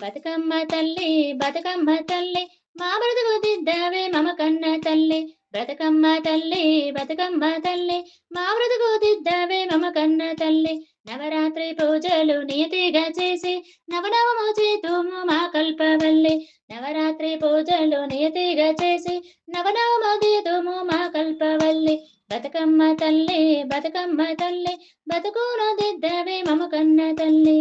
బతుకమ్మ తల్లి బతుకమ్మ తల్లి మా బ్రతుకు దిద్దావే మమ కన్న తల్లి. బ్రతకమ్మ తల్లి బతుకమ్మ తల్లి మా బ్రతుకు దిద్దావే మమ కన్న తల్లి. నవరాత్రి పూజలు నియతిగా చేసి నవనవము చేతుము మా కల్పవల్లి. నవరాత్రి పూజలు నియతిగా చేసి నవనవము చేతుము మా కల్పవల్లి. బతుకమ్మ తల్లి బతుకమ్మ తల్లి బతుకును దిద్దవే మమ కన్న తల్లి.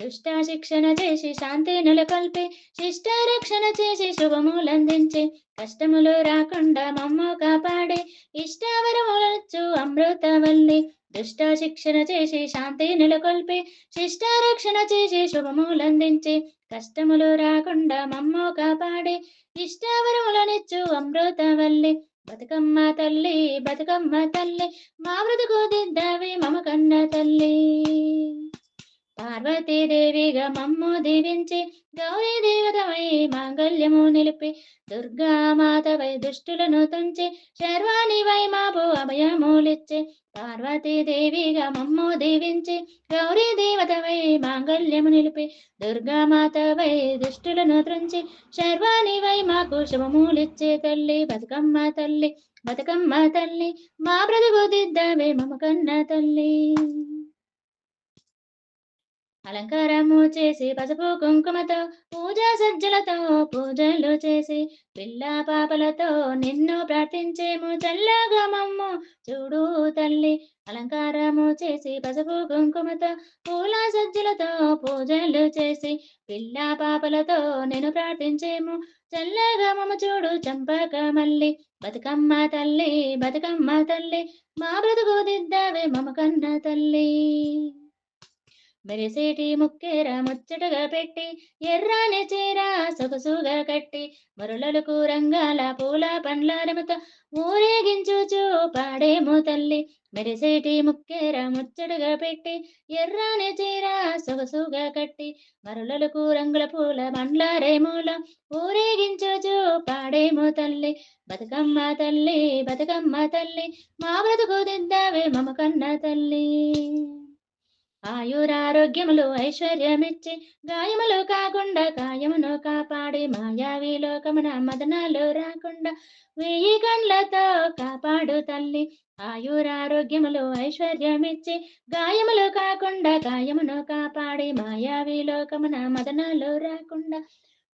దుష్ట శిక్షణ చేసి శాంతి నెలకొల్పి శిష్ట రక్షణ చేసి శుభములందించి కష్టములు రాకుండా మమ్మ కాపాడే ఇష్టావరములచ్చు అమృతవల్లి దుష్ట శిక్షణ చేసి శాంతి నెలకొల్పి శిష్ట రక్షణ చేసి శుభములందించి కష్టములు రాకుండా మమ్మ కాపాడే ఇష్టావరములనిచ్చు అమృతవల్లి. బతుకమ్మ తల్లి బతుకమ్మ తల్లి మా బ్రతుకు దిద్దావి మమ కన్న తల్లి. పార్వతీదేవిగా మమ్ము దీవించి గౌరీ దేవతమై మాంగళ్యము నిలిపి దుర్గా మాతవై దుష్టులను తుంచి శర్వాణివై మాపు అభయములిచ్చి పార్వతీదేవిగా మమ్ము దీవించి గౌరీ దేవతవై మాంగళ్యము నిలిపి దుర్గా మాతవై దుష్టులను త్రుంచి శర్వాణివై మాకు శుభములిచ్చే తల్లి బతుకమ్మ తల్లి బతుకమ్మ తల్లి మా బ్రతుకు దిద్దవే మమ కన్న తల్లి. అలంకారము చేసి పసుపు కుంకుమతో పూజా సజ్జలతో పూజలు చేసి పిల్ల పాపలతో నిన్ను ప్రార్థించేము చల్లగా మమ్ము చూడు తల్లి అలంకారము చేసి పసుపు కుంకుమతో పూల సజ్జలతో పూజలు చేసి పిల్ల పాపలతో నేను ప్రార్థించేము చల్లగా మమ్మ చూడు చంపక మల్లి బతుకమ్మ తల్లి బతుకమ్మ తల్లి మా బ్రతుకు దిద్దావే మమ కన్న తల్లి. మెరిసేటి ముక్కేర ముచ్చటగా పెట్టి ఎర్రాని చీర సొగసుగా కట్టి మరులలకు రంగాల పూల పండ్ల రెమతో ఊరేగించుచు పాడేమో తల్లి. మెరిసేటి ముక్కేర ముచ్చటగా పెట్టి ఎర్రాని చీర సొగసుగా కట్టి మరులలకు రంగుల పూల పండ్ల రేముల ఊరేగించుచు పాడేమో తల్లి. బతుకమ్మ తల్లి బతుకమ్మ తల్లి మా బ్రతుకు దిద్దావే మమ కన్న తల్లి. ఆయురారోగ్యములు ఐశ్వర్యమిచ్చి గాయములు కాకుండా కాయమును కాపాడి మాయావి లోకమున మదనాలు రాకుండా వెయ్యి కండ్లతో కాపాడు తల్లి. ఆయురారోగ్యములు ఐశ్వర్యమిచ్చి గాయములు కాకుండా కాయమును కాపాడి మాయావి లోకమున మదనాలు రాకుండా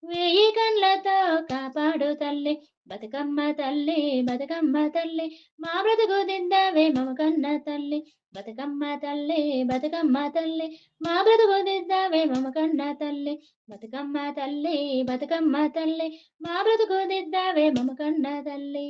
వెయ్యి కళ్ళతో కాపాడు తల్లి బతుకమ్మ తల్లి బతుకమ్మ తల్లి. మా బ్రతుకు దిద్దవే మమ కన్న తల్లి. బతుకమ్మ తల్లి బతుకమ్మ తల్లి. మా బ్రతుకు దిద్దవే మమ కన్న తల్లి. బతుకమ్మ తల్లి బతుకమ్మ తల్లి. మా బ్రతుకు దిద్దవే మమ కన్న తల్లి.